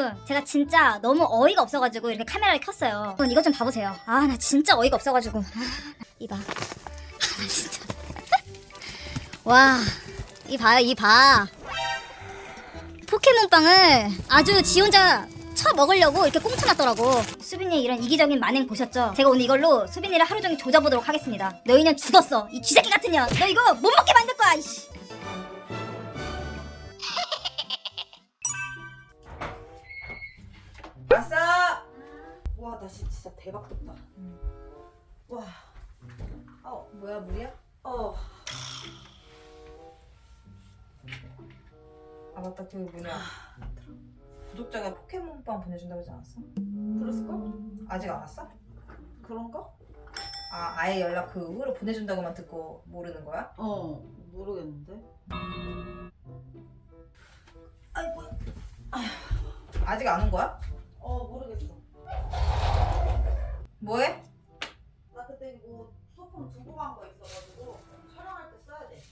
여러분 제가 진짜 너무 어이가 없어가지고 이렇게 카메라를 켰어요. 여러분 이것 좀 봐보세요. 아 나 진짜 어이가 없어가지고. 아, 이봐. 아, 나 진짜. 와이 봐요 이봐. 포켓몬빵을 아주 지 혼자 쳐 먹으려고 이렇게 꽁쳐놨더라고. 수빈이 이런 이기적인 만행 보셨죠? 제가 오늘 이걸로 수빈이를 하루 종일 조져보도록 하겠습니다. 너희 년 죽었어. 이 쥐새끼 같은 년 너 이거 못 먹게 만들 거야 이씨 대박 덥다. 와. 어, 뭐야, 물이야? 어. 아, 맞다. 그 뭐냐. 구독자가 포켓몬빵 보내준다고 하지 않았어? 그랬을걸? 아직 안 왔어? 그런가? 아, 아예 연락 그 후로 보내준다고만 듣고 모르는 거야? 어 모르겠는데 아이고. 아직 안 온 거야? 어 모르겠어 뭐해? 나 그때 이거 소품 두고 간 거 있어가지고 촬영할 때 써야 돼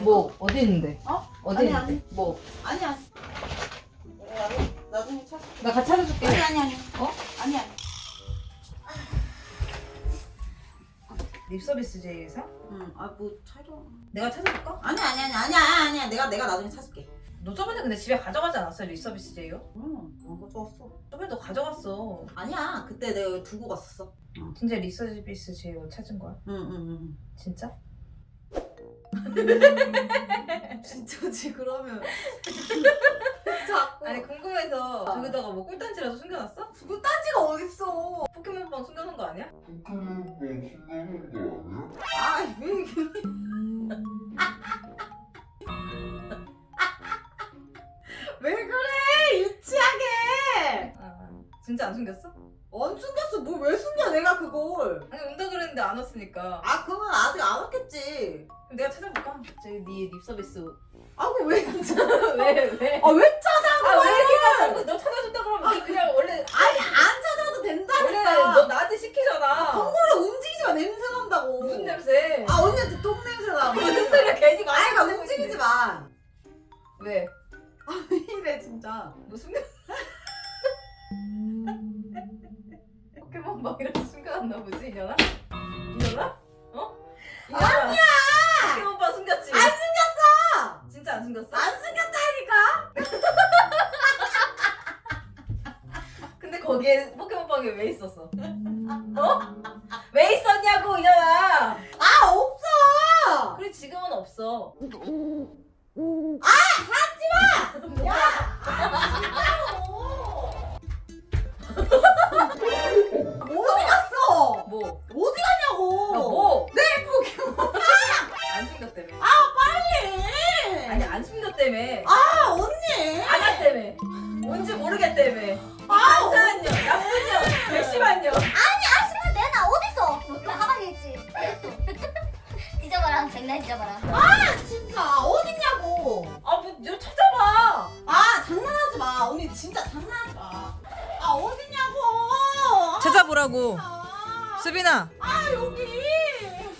뭐, 어디 있는데? 어? 어디 아니, 있는데? 아니. 뭐? 아니야 내가 나중에, 나중에 찾아 나 같이 찾아줄게. 아니 아니 아니 어? 아니 아니 립 서비스 제이에서? 응아뭐 촬영 내가 찾아줄까? 아니 아니 아니 아니야 아니야 내가 내가 나중에 찾을게 너 저번에 근데 집에 가져가지 않았어? 립서비스 제이요? 응안 가져왔어 저번에 너 가져갔어. 아니야 그때 내가 여기 두고 갔었어 진짜 립서비스 제이로 찾은 거야? 응응응 진짜? 진짜지 그러면 자꾸 아니 궁금해서 저기다가 뭐 꿀단지라도 숨겨놨어? 그 딴지가 어딨어 포켓몬빵 숨겨놓은 거 아니야? 포켓몬빵 신나는 거 아니야? 아왜 이렇게 왜 안 숨겼어? 안 숨겼어 뭘 왜 숨겨 내가 그걸 아니 온다 그랬는데 안 왔으니까 아 그러면 아직 안 왔겠지 그럼 내가 찾아볼까? 저기 네 립 서비스 아그왜 왜 왜? 아왜 찾아 아왜 이렇 포켓몬빵 이렇게 숨겨놨나 보지 이년아? 이년아? 어? 아니야! 포켓몬빵 숨겼지? 안 숨겼어 진짜 안 숨겼어? 안 숨겼다니까 근데 거기에 포켓몬빵이 왜 있었어? 어? 왜 있었냐고 이년아! 아 없어 그래 지금은 없어 어 안 숨겼다며 아 언니! 안 왔다며 뭔지 모르겠다며. 아 간사한 년, 나쁜 년, 괘씸한 년. 내나 어딨어? 나 가방에 있지. 뒤져봐라 백날 뒤져봐라. 아, 진짜. 어딨냐고. 아뭐너 찾아봐. 아 장난하지 마. 언니 진짜 장난하지 마 아 어딨냐고. 찾아보라고. 아, 수빈아. 아 여기.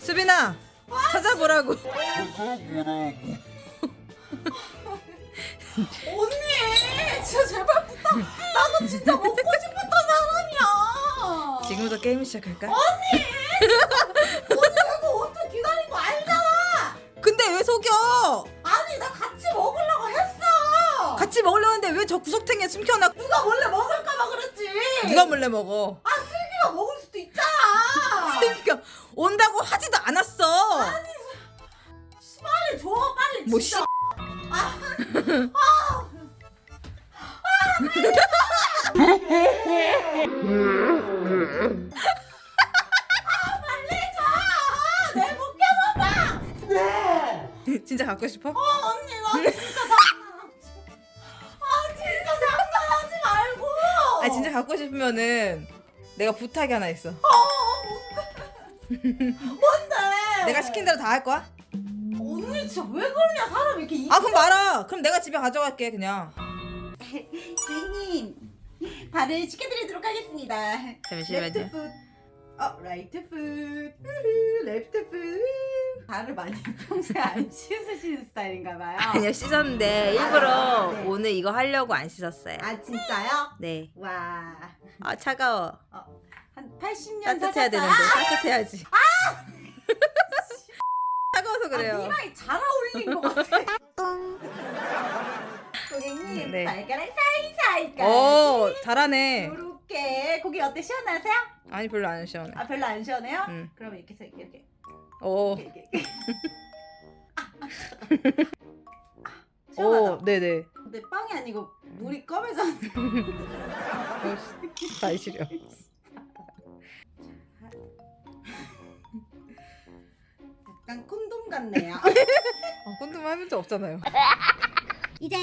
수빈아. 찾아보라고 언니 진짜 제발 부탁 나도 진짜 먹고 싶었던 사람이야 지금부터 게임 시작할까? 언니 이거 어떻게 기다린 거 알잖아 근데 왜 속여? 아니 나 같이 먹으려고 했어 같이 먹으려고 했는데 왜 저 구석탱이에 숨겨놔? 누가 몰래 먹을까봐 그랬지 누가 몰래 먹어? 아 슬기가 먹을 수도 있잖아 슬기가 온다고 하지도 않았어. 빨리 줘 빨리 뭐 진짜 내 포켓몬빵 진짜 갖고 싶어? 어 언니 나 진짜 나아 진짜 장난하지 말고 아 진짜 갖고 싶으면은 내가 부탁이 하나 있어. 뭔데 내가 시킨 대로 다 할 거야? 진짜 왜 그러냐 사람 이렇게 이... 아 그럼 말아. 그럼 내가 집에 가져갈게 그냥. 주인님 발을 시켜드리도록 하겠습니다 잠시만요. 레프트 풋. 어 라이트 풋 우후, 레프트 풋 발을 많이 평소에 안 씻으시는 스타일인가 봐요 아니요 씻었는데 일부러 네. 오늘 이거 하려고 안 씻었어요. 아 진짜요? 네. 와. 아 차가워. 한 80년 따뜻해야? 되는데 따뜻해야지. 차가워서 아, 그래요. 니랑이 잘 어울린 것 같아. 고객님 네. 발가락 사이사이까지 오 잘하네. 요렇게 고기 어때 시원하세요? 아니 별로 안 시원해. 아 별로 안 시원해요? 응. 그럼 이렇게 해서 이렇게 이렇게 오. 이렇게, 이렇게. 아, 오 시원하죠? 네네. 근데 빵이 아니고 물이 검해져 잘 시려. 같네요 아, 콘돔 해본 적 없잖아요. 이제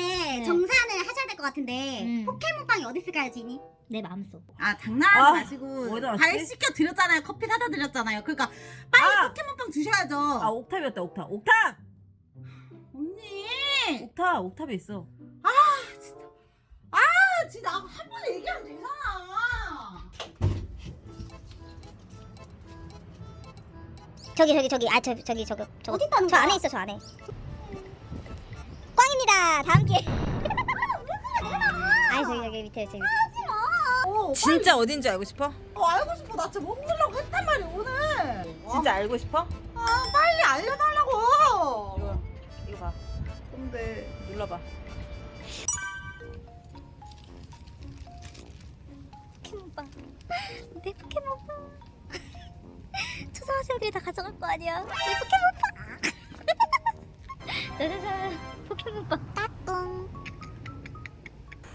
정산을 하셔야 될 것 같은데 포켓몬빵이 어디 있을까요, 지니? 내 마음속. 아 장난하지 아, 마시고 어디다 놨지? 발 씻겨 드렸잖아요 커피 사다 드렸잖아요 그러니까 빨리 아! 포켓몬빵 주셔야죠 아 옥탑이었다 옥탑. 옥탑. 언니 옥탑 옥탑에 있어. 아 진짜 한번 저기 저기 저기 아저 저기 저거 저거 어디 있다는 저 안에 있어 저 안에. 꽝입니다. 다음 기회. 아니 저기 저기 밑에 저기. 어, 진짜 어딘지 알고 싶어? 어, 알고 싶어 나 진짜 못 먹으려고 했단 말이야 오늘 진짜 알고 싶어? 아 빨리 알려달라고 이거 이거 봐. 근데 눌러봐. 포켓몬빵. 내 포켓몬빵. 초등학생들이 다 가져갈 거 아니야. 내 포켓몬빵. 짜자잔. 포켓몬빵. 따뚱.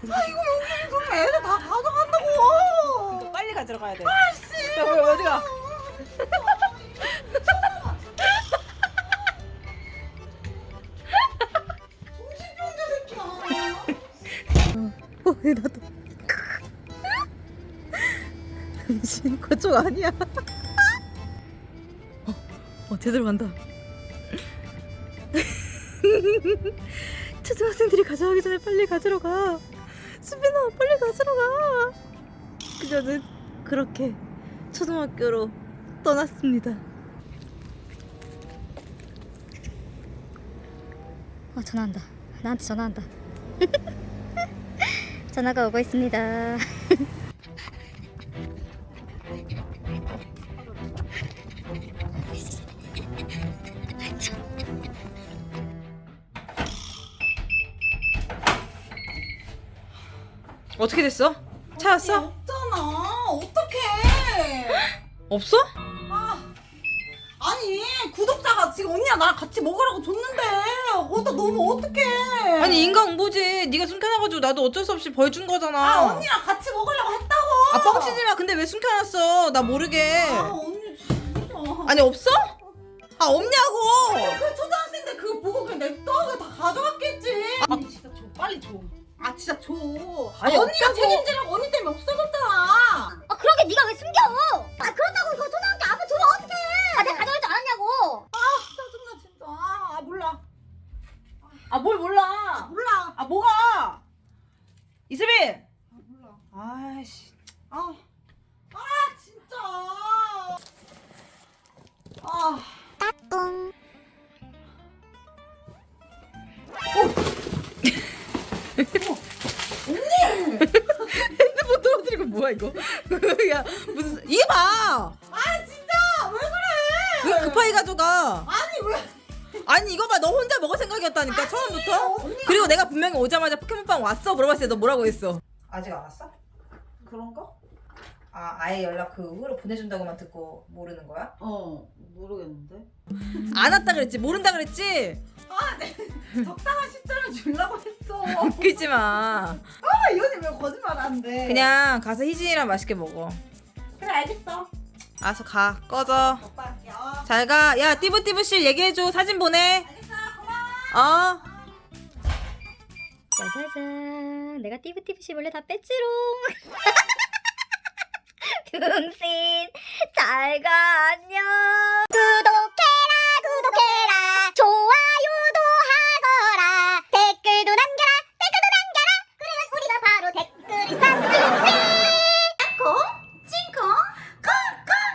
아 이거 여기 그럼 애들 다 가져간다고 빨리 가지러 가야 돼. 아씨 야, 뭐야, 어디가? 정신병자 새끼야 어, 얘 나도. 신 그쪽 아니야. 제대로 간다. 초등학생들이 가져가기 전에 빨리 가지러 가. 수빈아, 빨리 가지러 가. 그녀는 그렇게 초등학교로 떠났습니다. 어 전화한다. 나한테 전화한다. 전화가 오고 있습니다. 어떻게 됐어? 찾았어? 없잖아 어떡해 없어? 아 아니 구독자가 지금 언니랑 나랑 같이 먹으라고 줬는데 어다 너무 어떡해 아니 인간응보지. 네가 숨겨놔가지고 나도 어쩔 수 없이 벌준 거잖아. 아 언니랑 같이 먹으려고 했다고 아 뻥치지 마. 근데 왜 숨겨놨어? 나 모르게. 아 언니 진짜 아니 없어? 아 없냐고. 그 초등학생들 그거 보고 그냥 냅둬 그거 다 가져갔겠지 언니 진짜 줘 빨리 줘 아 진짜 줘 아니, 언니가 없다고. 책임지라고 이거? 야 무슨 이게 봐. 아 진짜 왜 그래? 왜 급하게 가져가? 아니 왜? 아니 이거 봐 너 혼자 먹을 생각이었다니까 처음부터. 언니 그리고 내가 분명히 오자마자 포켓몬빵 왔어 물어봤을 때 너 뭐라고 했어? 아직 안 왔어? 그런가? 아 아예 연락 그 후로 보내준다고만 듣고 모르는 거야? 어 모르겠는데. 안 왔다 그랬지 모른다 그랬지? 아, 네. 적당한 시점을 주려고 했어. 웃기지 마. 아, 이 언니 왜 거짓말하는데? 그냥 가서 희진이랑 맛있게 먹어. 그래 알겠어. 알았어 가 꺼져. 오빠 할게. 어. 잘 가. 야 띠부띠부 씨 얘기해줘 사진 보내. 알겠어. 고마워. 어. 짜자잔. 내가 띠부띠부씨 몰래 다 뺐지롱. 둥신 잘가 안녕. 구독